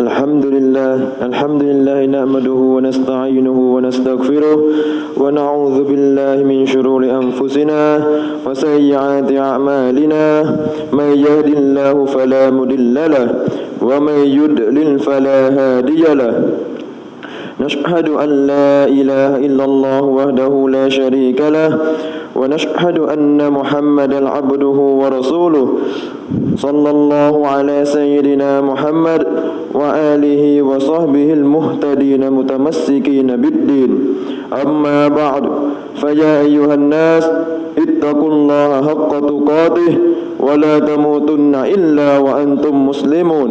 الحمد لله الحمد لله نحمده ونستعينه ونستغفره ونعوذ بالله من شرور أنفسنا وسيئات أعمالنا. من يهد الله فلا مضل له ومن يضلل فلا هادي له. نشهد أن لا إله إلا الله وحده لا شريك له ونشهد أن محمدا عبده ورسوله صلى الله على سيدنا محمد وآله وصحبه المهتدين متمسكين بالدين. أما بعد فيا أيها الناس اتقوا الله حق تقاته ولا تموتن إلا وأنتم مسلمون.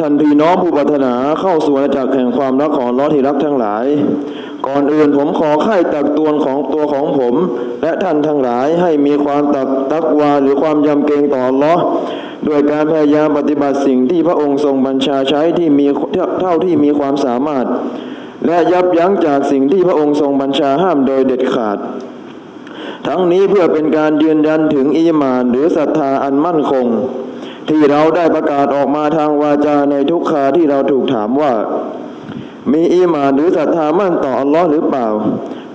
ท่านพี่น้องผู้ปรารถนาเข้าสู่อาณาจักรแห่งความรักของลลอที่รักทั้งหลาย ก่อนอื่นผมขอไข่ตักตวงของตัวของผม และท่านทั้งหลายให้มีความตักตักวาหรือความยำเกรงต่อลลอด้วยการพยายามปฏิบัติสิ่งที่พระองค์ทรงบัญชาใช้ที่มีเท่าที่มีความสามารถ และยับยั้งจากสิ่งที่พระองค์ทรงบัญชาห้ามโดยเด็ดขาด ทั้งนี้เพื่อเป็นการยืนยันถึงอีหมานหรือศรัทธาอันมั่นคง ที่เราได้ประกาศออกมาทางวาจาในทุกคราที่เราถูกถามว่า มีอีมานหรือศรัทธามั่นต่ออัลลอฮ์หรือเปล่า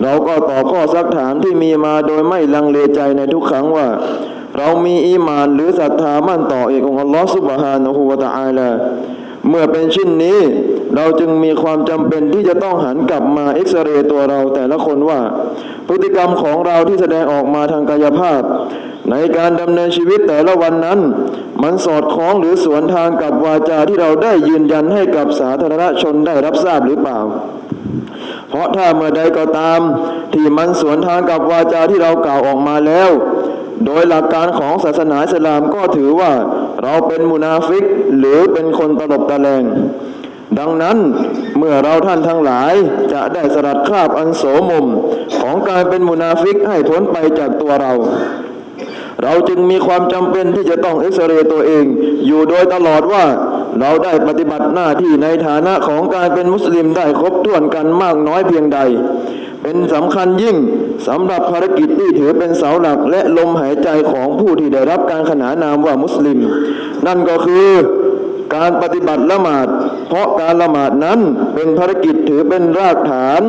เราก็ตอบข้อซักถามที่มีมาโดยไม่ลังเลใจในทุกครั้งว่า เรามีอีมานหรือศรัทธามั่นต่อเอกองค์อัลลอฮ์สุบฮานะฮูวะตะอาลา เมื่อเป็นเช่นนี้ เราจึงมีความจำเป็นที่จะต้องหันกลับมาเอ็กซเรย์ตัวเราแต่ละคนว่า พฤติกรรมของเราที่แสดงออกมาทางกายภาพ ในการดำเนินชีวิตแต่ละวันนั้น มันสอดคล้องหรือสวนทางกับวาจาที่เราได้ยืนยันให้กับสาธารณชนได้รับทราบหรือเปล่า เพราะถ้าเมื่อใดก็ตาม ที่มันสวนทางกับวาจาที่เรากล่าวออกมาแล้ว โดยหลักการของศาสนาอิสลามก็ถือว่าเราเป็นมุนาฟิกหรือเป็นคนตลบตะแลง ดังนั้นเมื่อเราท่านทั้งหลายจะได้สลัดคราบอันโสมมของการเป็นมุนาฟิกให้พ้นไปจากตัวเรา เราจึงมีความจำเป็นที่จะต้องเอ็กซเรย์ตัวเอง อยู่โดยตลอดว่าเราได้ปฏิบัติหน้าที่ในฐานะของการเป็นมุสลิมได้ครบถ้วนกันมากน้อยเพียงใด เป็นสำคัญยิ่งสำหรับภารกิจที่ถือเป็นเสาหลักและลมหายใจของผู้ที่ได้รับการขนานนามว่ามุสลิม นั่นก็คือการปฏิบัติละหมาด เพราะการละหมาดนั้นเป็นภารกิจถือเป็นรากฐาน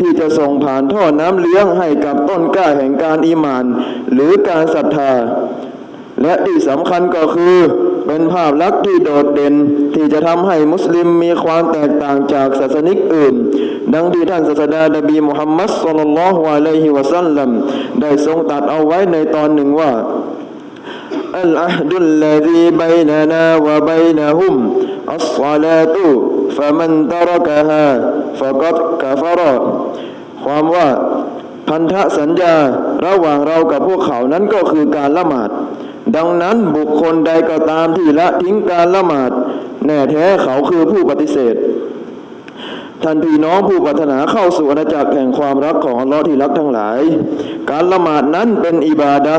ที่จะส่งผ่านท่อน้ำเลี้ยงให้กับต้นกล้าแห่งการอีมาน หรือการศรัทธา และที่สำคัญก็คือ เป็นภาพลักษณ์ที่โดดเด่น ที่จะทำให้มุสลิมมีความแตกต่างจากศาสนิกอื่น ดังที่ท่านศาสดานบีมุฮัมมัดสุลลัลลอฮุอะลัยฮิวะสัลลัมได้ทรงตัดเอาไว้ในตอนหนึ่งว่า العهد الذي بيننا وبينهم الصلاة فمن تركها فقد كفر ความว่าพันธสัญญาระหว่างเรากับพวกเขานั้นก็คือการละหมาด ดังนั้นบุคคลใดก็ตามที่ละทิ้งการละหมาด แน่แท้เขาคือผู้ปฏิเสธท่านพี่น้องผู้ปรารถนาเข้าสู่อาณาจักรแห่งความรักของอัลลอฮ์ที่รักทั้งหลาย การละหมาดนั้นเป็นอิบาดะ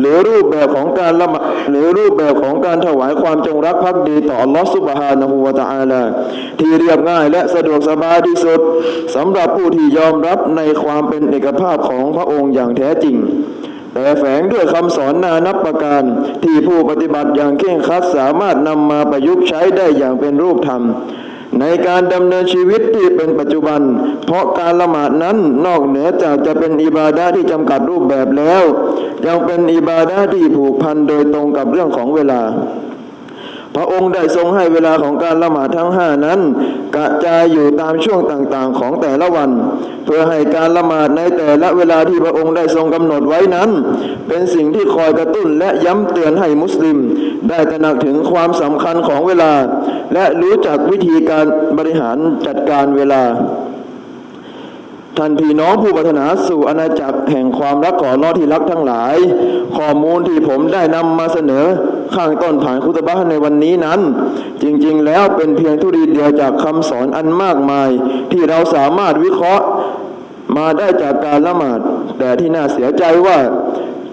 หรือรูปแบบของการละหมาดหรือรูปแบบของการถวายความจงรักภักดีต่ออัลลอฮ์สุบฮานะฮูวะตะอาลาที่เรียบง่ายและสะดวกสบายที่สุดสำหรับผู้ที่ยอมรับในความเป็นเอกภาพของพระองค์อย่างแท้จริง แต่แฝงด้วยคำสอนนานับประการ ที่ผู้ปฏิบัติอย่างเข่งครัดสามารถนำมาประยุกต์ใช้ได้อย่างเป็นรูปธรรม ในการดำเนินชีวิตที่เป็นปัจจุบัน เพราะการละหมาดนั้นนอกเหนือจากจะเป็นอิบาดะที่จำกัดรูปแบบแล้ว ยังเป็นอิบาดะที่ผูกพันโดยตรงกับเรื่องของเวลา พระองค์ได้ทรงให้เวลาของการละหมาดทั้งห้านั้น กระจายอยู่ตามช่วงต่างๆของแต่ละวัน เพื่อให้การละหมาดในแต่ละเวลาที่พระองค์ได้ทรงกำหนดไว้นั้น เป็นสิ่งที่คอยกระตุ้นและย้ำเตือนให้มุสลิม ได้ตระหนักถึงความสำคัญของเวลา และรู้จักวิธีการบริหารจัดการเวลา ท่านพี่น้องผู้ปรารถนาสู่อาณาจักรแห่งความรักของอัลอที่รักทั้งหลาย ข้อมูลที่ผมได้นำมาเสนอข้างต้นผ่านคุตบะห์ในวันนี้นั้น จริงๆแล้วเป็นเพียงทุรีเดียวจากคำสอนอันมากมาย ที่เราสามารถวิเคราะห์มาได้จากการละหมาด แต่ที่น่าเสียใจว่า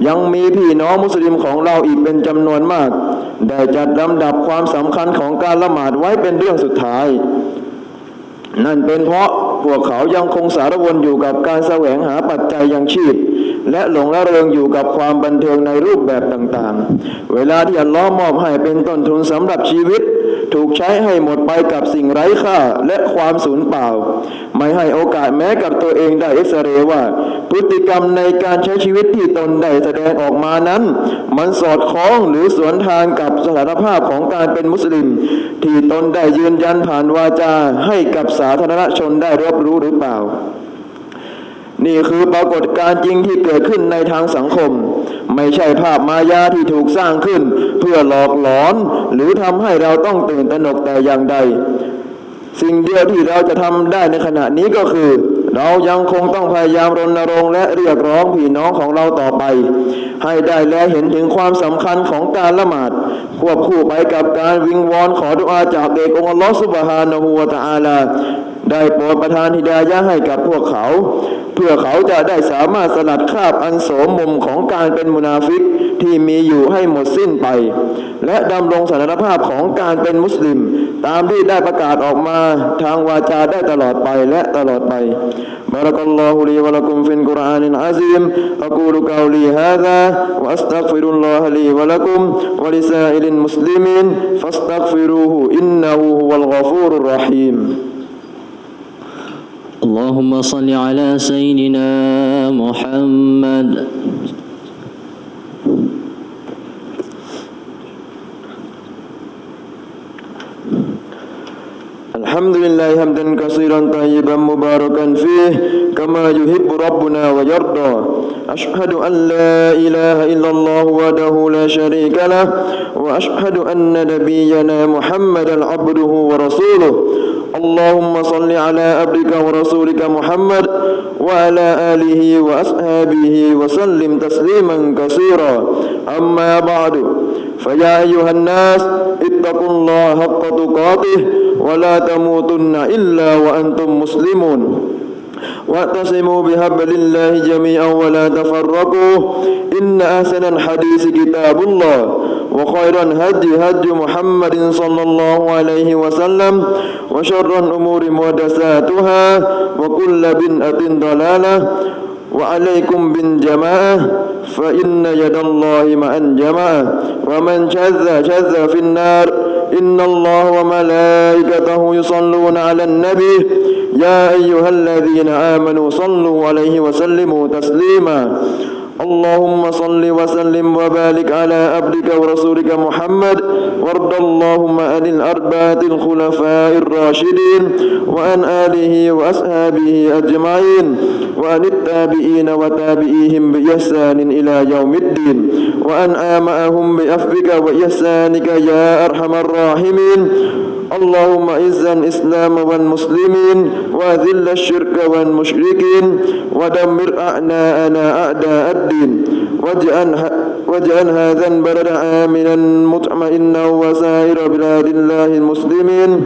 ยังมีพี่น้องมุสลิมของเราอีกเป็นจำนวนมาก ได้จัดลำดับความสำคัญของการละหมาดไว้เป็นเรื่องสุดท้าย นั่นเป็นเพราะ พวกเขายังคงสารวนอยู่กับการแสวงหาปัจจัยยังชีพ และหลงละเริงอยู่กับความบันเทิงในรูปแบบต่างๆ เวลาที่อัลลอฮ์มอบให้เป็นต้นทุนสำหรับชีวิต ถูกใช้ให้หมดไปกับสิ่งไร้ค่าและความสูญเปล่า ไม่ให้โอกาสแม้กับตัวเองได้เอ็กซเรย์ว่า พฤติกรรมในการใช้ชีวิตที่ตนได้แสดงออกมานั้น มันสอดคล้องหรือสวนทางกับสถานภาพของการเป็นมุสลิม ที่ตนได้ยืนยันผ่านวาจาให้กับสาธารณชนได้รับรู้หรือเปล่า นี่คือปรากฏการณ์จริงที่เกิดขึ้นในทางสังคม ไม่ใช่ภาพมายาที่ถูกสร้างขึ้น เพื่อหลอกหลอน หรือทำให้เราต้องตื่นตระหนกแต่อย่างใด สิ่งเดียวที่เราจะทำได้ในขณะนี้ก็คือ เรายังคงต้องพยายามรณรงค์และเรียกร้องพี่น้องของเราต่อไป ให้ได้และเห็นถึงความสำคัญของการละหมาดควบคู่ไปกับการวิงวอนขอดุอาจากเด็กองค์อัลลอสุบฮานะฮูวะตะอาลา ได้โปรดประทานฮิดายะห์ให้กับพวกเขา เพื่อเขาจะได้สามารถสลัดคราบอันโสมมุมของการเป็นมุนาฟิกที่มีอยู่ให้หมดสิ้นไป และดำรงสถานภาพของการเป็นมุสลิม ตามที่ได้ประกาศออกมาทางวาจาได้ตลอดไปและตลอดไป بارك الله لي ولكم في القرآن العظيم أقول قولي هذا وأستغفر الله لي ولكم ولسائر المسلمين فاستغفروه إنه هو الغفور الرحيم اللهم صل على سيدنا محمد. الحمد لله حمدا كثيرا طيبا مباركا فيه كما يحب ربنا ويرضى أشهد أن لا إله إلا الله وحده لا شريك له وأشهد أن نبينا محمدا عبده ورسوله. اللهم صل على عبدك ورسولك محمد وعلى آله وأصحابه وسلم تسليما كثيرا. أما بعد فيا أيها الناس اتقوا الله حق تقاته ولا تموتن إلا وأنتم مسلمون. واعتصموا بحبل الله جميعا ولا تفرقوا. إن أحسن الحديث كتاب الله وخير الهدي هدي محمد صلى الله عليه وسلم وشر الأمور محدثاتها وكل بدعة ضلالة. وعليكم بالجماعة فإن يد الله مع الجماعة. ومن شذ شذ في النار إن الله وملائكته يصلون على النبي. يا أيها الذين آمنوا صلوا عليه وسلموا تسليما. اللهم صل وسلم وبارك على عبدك ورسولك محمد. وارض اللهم عن الأربعة الخلفاء الراشدين وعن آله وأصحابه أجمعين وعن التابعين وتابعيهم بإحسان إلى يوم الدين. وأن آمأهم بأفك وإحسانك يا أرحم الراحمين. اللهم اعز الاسلام والمسلمين واذل الشرك والمشركين ودمر اعداءنا اعداء الدين واجعل هذا البلد آمنا مطمئنا وسائر بلاد الله المسلمين.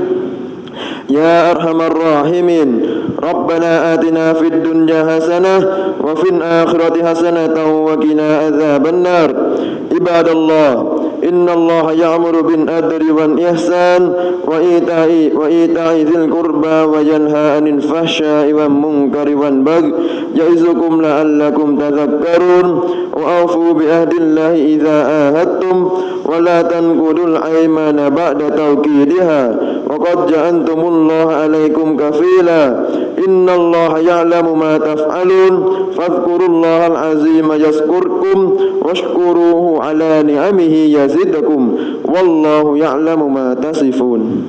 يا أرحم الراحمين. ربنا آتنا في الدنيا حسنة وفي الآخرة حسنة وقنا عذاب النار. عباد الله إن الله يأمر بالعدل والإحسان وإيتاء وإيتاء ذي القربى وينهى عن الفحشاء والمنكر والبغي يعظكم لعلكم تذكرون وأوفوا بعهد الله إذا عاهدتم ولا تنقضوا الأيمان بعد توكيدها وقد جعلتم الله عليكم كفيلا إن الله يعلم ما تفعلون فاذكروا الله العظيم يذكركم واشكروه على نعمه يزدكم والله يعلم ما تصفون